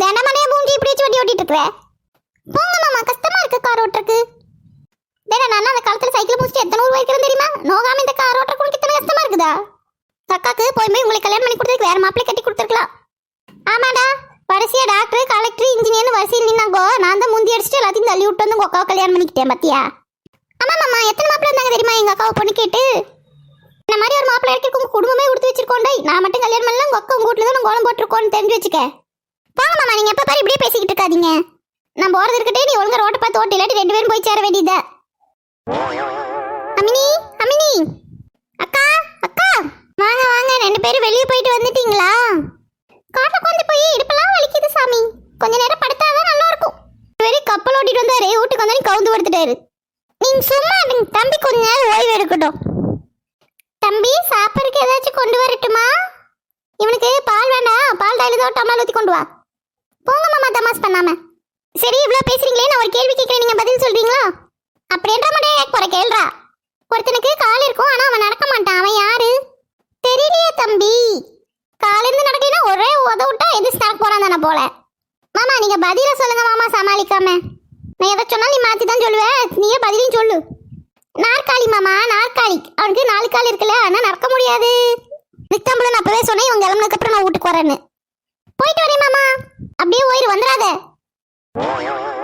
தினமனையா மூஞ்சி இப்படி வச்சு வண்டி ஓட்டிட்டு இருக்கிற போங்க மாமா கஷ்டமா இருக்கு கார் ஓட்டுறதுக்கு. டேடா நான் அந்த காலத்துல சைக்கிள் பூச்சிட்டு எத்தனை ஊர் வைக்கிறேன் தெரியுமா? நோகாம இந்த கார் ஓட்டுறதுக்கு உனக்கு இத்தனை கஷ்டமா இருக்குதா? அக்காக்கு போய் போய் உங்களுக்கு கல்யாணம் பண்ணி கொடுத்ததுக்கு வேற மாப்பிள்ளை கட்டி கொடுத்துருக்கலாம். ஆமாடா வரிசையா டாக்டர் கலெக்டர் இன்ஜினியர்னு வரிசையில் நின்னாங்கோ நான் தான் முந்தி அடிச்சுட்டு எல்லாத்தையும் தள்ளி விட்டு வந்து உங்க அக்காவை கல்யாணம் பண்ணிக்கிட்டேன் பாத்தியா? ஆமா மாமா எத்தனை மாப்பிள்ளை இருந்தாங்க தெரியுமா எங்க அக்காவை பொண்ணு கேட்டு? இந்த மாதிரி ஒரு மாப்பிள்ளை இருக்கு உங்க குடும்பமே கொடுத்து வச்சிருக்கோண்டே நான் மட்டும் கல்யாணம் பண்ணல உங்க அக்கா உங்க வீட்டுல தான் குளம் போட்டிருக்கோன்னு தெரிஞ்சு வச்சுக்க. போங்க மாமா நீங்க எப்ப பாரு இப்படியே பேசிக்கிட்டு இருக்காதீங்க. நான் போறது இருக்கட்டே நீ ஒழுங்கா ரோட்டை பார்த்து ஓட்டு இல்லாட்டி ரெண்டு பேரும் போய் சேர வேண்டியத? அமினி அமினி அக்கா அக்கா. வாங்க வாங்க ரெண்டு பேரும் வெளியே போயிட்டு வந்துட்டீங்களா? காட்டை கொண்டு போய் இடுப்பெல்லாம் வலிக்குது சாமி. கொஞ்ச நேரம் படுத்தாதான் நல்லா இருக்கும் வெறி கப்பல் ஓட்டிட்டு வந்தாரு வீட்டுக்கு வந்தாலும் கவுந்து படுத்துட்டாரு. நீங்க சும்மா இருங்க. தம்பி கொஞ்ச நேரம் ஓய்வு எடுக்கட்டும். தம்பி சாப்பிட்றதுக்கு ஏதாச்சும் கொண்டு வரட்டுமா? இவனுக்கு பால் வேண்டாம் பால் டாயில் தான் டம்ளார் ஊற்றி கொண்டு வா. போங்க மாமா பண்ணாம. சரி இவ்வளோ பேசுறீங்களே நான் ஒரு கேள்வி கேட்குறேன் நீங்கள் பதில் சொல்றீங்களா? அப்படின்ற மட்டும் போற கேள்றா. ஒருத்தனுக்கு கால் இருக்கும் ஆனால் அவன் நடக்க மாட்டான். அவன் யாரு? தெரியலையே தம்பி. காலிருந்து நடக்கலைன்னா ஒரே உத விட்டா எதிர்த்து நடக்க போறான் தானே போல. மாமா நீங்க பதில சொல்லுங்க மாமா சமாளிக்காம. நான் எதை சொன்னாலும் நீ மாத்தி தான் சொல்லுவேன் நீயே பதிலையும் சொல்லு. நாற்காலி மாமா நாற்காலி. அவனுக்கு நாலு கால் இருக்குல்ல ஆனால் நடக்க முடியாது. நித்தம்பளம் நான் அப்பவே சொன்னேன் இவங்க கிளம்புனதுக்கு அப்புறம் நான் வீட்டுக்கு வரேன்னு. போயிட்டு வரேன் மாமா.